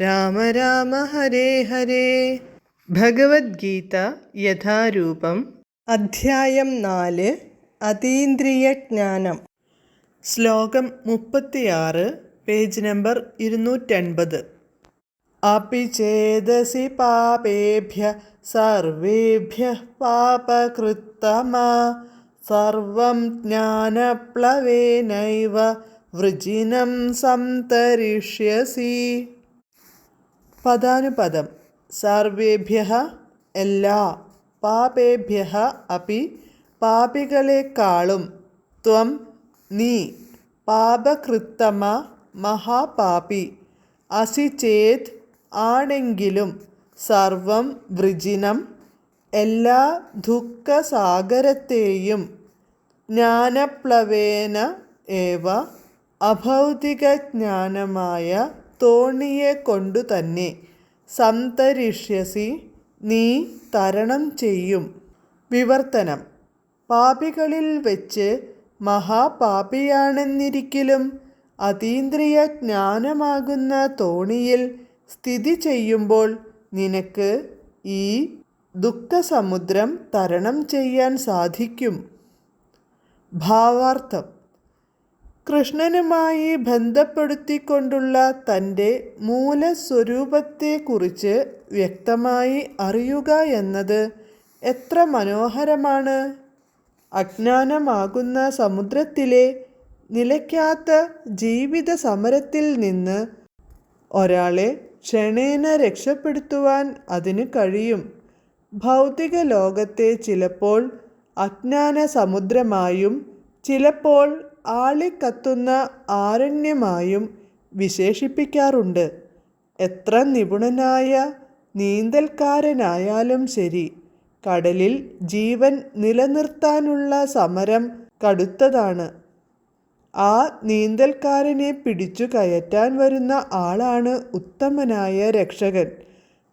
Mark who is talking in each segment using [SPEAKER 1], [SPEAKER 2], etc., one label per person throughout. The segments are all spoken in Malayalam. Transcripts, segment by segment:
[SPEAKER 1] രാമ രാമ ഹരേ ഹരേ. ഭഗവത്ഗീത യഥാരൂപം. അധ്യായം നാല്. അതീന്ദ്രിയ ജ്ഞാനം. ശ്ലോകം മുപ്പത്തിയാറ് പേജ് നമ്പർ ഇരുന്നൂറ്റൻപത്. അപിചേതസി പാപേഭ്യ സർവേഭ്യ പാപകൃത്തമ. സർവം ജ്ഞാനപ്ലവേനൈവ. വൃജിനം സംതരിഷ്യസി. പദാനുപദം. സർവേഭ്യ എല്ലാ. പാപേഭ്യ അപ്പി. പാപികളെക്കാളും ത്വം നീ. പാപകൃത്തമ മഹാപാപി. അസി ചേത് ആണെങ്കിലും സർവം വൃജിനം. എല്ലാ ദുഃഖസാഗരത്തെയും ജ്ഞാനപ്ലവേന ഏവ. അഭൗതിക ജ്ഞാനമായ തോണിയെ കൊണ്ടു തന്നെ സന്തരിഷ്യസി നീ തരണം ചെയ്യും. വിവർത്തനം. പാപികളിൽ വെച്ച് മഹാപാപിയാണെന്നിരിക്കലും അതീന്ദ്രിയ ജ്ഞാനമാകുന്ന തോണിയിൽ സ്ഥിതി ചെയ്യുമ്പോൾ നിനക്ക് ഈ ദുഃഖസമുദ്രം തരണം ചെയ്യാൻ സാധിക്കും. ഭാവാർത്ഥം. കൃഷ്ണനുമായി ബന്ധപ്പെടുത്തിക്കൊണ്ടുള്ള തന്റെ മൂലസ്വരൂപത്തെക്കുറിച്ച് വ്യക്തമായി അറിയുക എന്നത് എത്ര മനോഹരമാണ്. അജ്ഞാനമാകുന്ന സമുദ്രത്തിലെ നിലയ്ക്കാത്ത ജീവിത സമരത്തിൽ നിന്ന് ഒരാളെ ക്ഷണേന രക്ഷപ്പെടുത്തുവാൻ അതിന് കഴിയും. ഭൗതിക ലോകത്തെ ചിലപ്പോൾ അജ്ഞാന സമുദ്രമായും ചിലപ്പോൾ ആളിക്കത്തുന്ന ആരണ്യമായും വിശേഷിപ്പിക്കാറുണ്ട്. എത്ര നിപുണനായ നീന്തൽക്കാരനായാലും ശരി കടലിൽ ജീവൻ നിലനിർത്താനുള്ള സമരം കടുത്തതാണ്. ആ നീന്തൽക്കാരനെ പിടിച്ചു കയറ്റാൻ വരുന്ന ആളാണ് ഉത്തമനായ രക്ഷകൻ.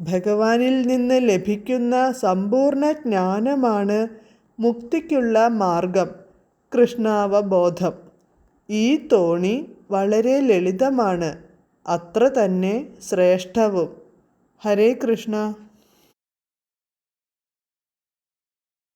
[SPEAKER 1] ഭഗവാനിൽ നിന്ന് ലഭിക്കുന്ന സമ്പൂർണ ജ്ഞാനമാണ് മുക്തിക്കുള്ള മാർഗം. കൃഷ്ണാവബോധം. ഈ തോണി വളരെ ലളിതമാണ്. അത്ര തന്നെ ശ്രേഷ്ഠവും. ഹരേ കൃഷ്ണ.